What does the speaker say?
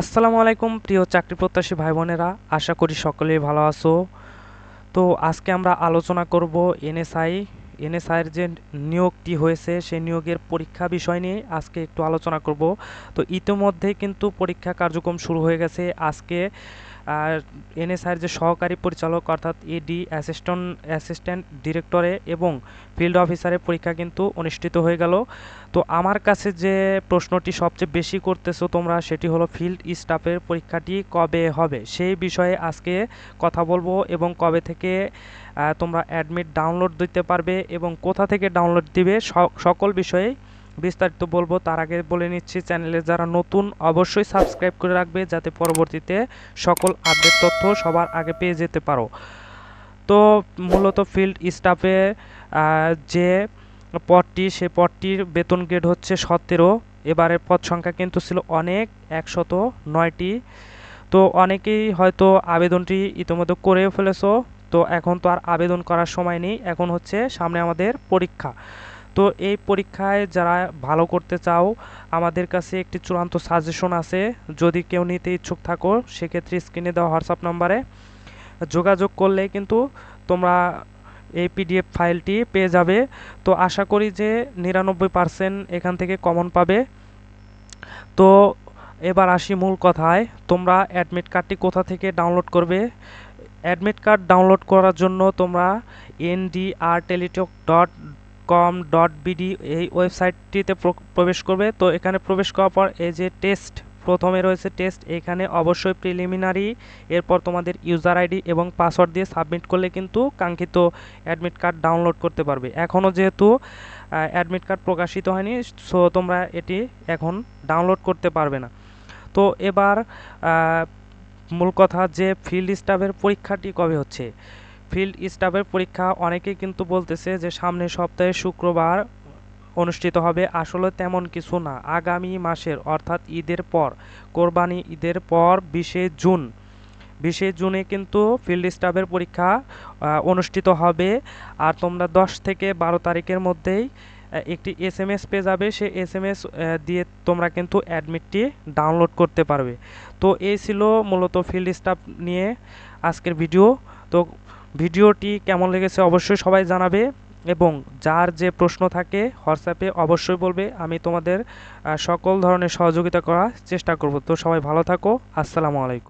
আসসালামু আলাইকুম, প্রিয় চাকরি প্রত্যাশী ভাই বোনেরা আশা করি সকলেই ভালো আছো। তো আজকে আমরা আলোচনা করব এনএসআই। এনএসআইয়ের যে নিয়োগটি হয়েছে, সেই নিয়োগের পরীক্ষা বিষয় নিয়ে আজকে একটু আলোচনা করব। তো ইতিমধ্যে কিন্তু পরীক্ষা কার্যক্রম শুরু হয়ে গেছে। আজকে এনএসআইয়ের যে সহকারী পরিচালক অর্থাৎ এডি অ্যাসিস্ট্যান্ট অ্যাসিস্ট্যান্ট ডিরেক্টরে এবং ফিল্ড অফিসারের পরীক্ষা কিন্তু অনুষ্ঠিত হয়ে গেল। তো আমার কাছে যে প্রশ্নটি সবচেয়ে বেশি করতেছো তোমরা সেটি হলো ফিল্ড স্টাফের পরীক্ষাটি কবে হবে? সেই বিষয়ে আজকে কথা বলব এবং কবে থেকে তোমরা অ্যাডমিট ডাউনলোড দিতে পারবে এবং কোথা থেকে ডাউনলোড দিবে সকল বিষয়ে বিস্তারিত বলব, তার আগে বলে নিচ্ছি চ্যানেলে যারা নতুন, অবশ্যই সাবস্ক্রাইব করে রাখবে যাতে পরবর্তীতে সকল আপডেট তথ্য সবার আগে পেয়ে যেতে পারো। তো মূলত ফিল্ড স্টাফে যে পদটি, সে পদটির বেতন গ্রেড হচ্ছে সতেরো। এবারের পদ সংখ্যা কিন্তু ছিল অনেক, একশত নয়টি। তো অনেকেই হয়তো আবেদনটি ইতিমধ্যে করেও ফেলেছো। তো এখন তো আর আবেদন করার সময় নেই, এখন হচ্ছে সামনে আমাদের পরীক্ষা। তো এই পরীক্ষায় যারা ভালো করতে চাও, আমাদের কাছে একটি চূড়ান্ত সাজেশন আছে। যদি কেউ নিতে ইচ্ছুক থাকো, সেক্ষেত্রে স্ক্রিনে দেওয়া হোয়াটসঅ্যাপ নাম্বারে যোগাযোগ করলে কিন্তু তোমরা এই পিডিএফ ফাইলটি পেয়ে যাবে। তো আশা করি যে নিরানব্বই পারসেন্ট এখান থেকে কমন পাবে। তো এবার আসি মূল কথায়। তোমরা অ্যাডমিট কার্ডটি কোথা থেকে ডাউনলোড করবে? অ্যাডমিট কার্ড ডাউনলোড করার জন্য তোমরা NDR Teletalk dot com dot BD এই ওয়েবসাইটটিতে প্রবেশ করবে। তো এখানে প্রবেশ করার পর এই যে টেস্ট প্রথমে রয়েছে টেস্ট, এখানে অবশ্যই প্রিলিমিনারি এরপর তোমাদের ইউজার আইডি এবং পাসওয়ার্ড দিয়ে সাবমিট করলে কিন্তু কাঙ্ক্ষিত অ্যাডমিট কার্ড ডাউনলোড করতে পারবে। এখনও যেহেতু অ্যাডমিট কার্ড প্রকাশিত হয়নি সো তোমরা এটি এখন ডাউনলোড করতে পারবে না। তো এবার মূল কথা যে ফিল্ড স্টাফের পরীক্ষাটি কবে হচ্ছে? ফিল্ড স্টাফের পরীক্ষা অনেকেই কিন্তু বলতেছে যে সামনের সপ্তাহে শুক্রবার অনুষ্ঠিত হবে। আসলে তেমন কিছু না। আগামী মাসের অর্থাৎ ঈদের পর, কোরবানি ঈদের পর বিশে জুন, বিশে জুনে কিন্তু ফিল্ড স্টাফের পরীক্ষা অনুষ্ঠিত হবে। আর তোমরা দশ থেকে বারো তারিখের মধ্যেই একটি এস এম এস পেয়ে যাবে। সে এস এম এস দিয়ে তোমরা কিন্তু অ্যাডমিটটি ডাউনলোড করতে পারবে। তো এই ছিল মূলত ফিল্ড স্টাফ নিয়ে আজকের ভিডিও। তো ভিডিওটি কেমন লেগেছে অবশ্যই সবাই জানাবে এবং যার যে প্রশ্ন থাকে হোয়াটসঅ্যাপে অবশ্যই বলবে, আমি তোমাদের সকল ধরনের সহযোগিতা করার চেষ্টা করব। তো সবাই ভালো থাকো, আসসালামু আলাইকুম।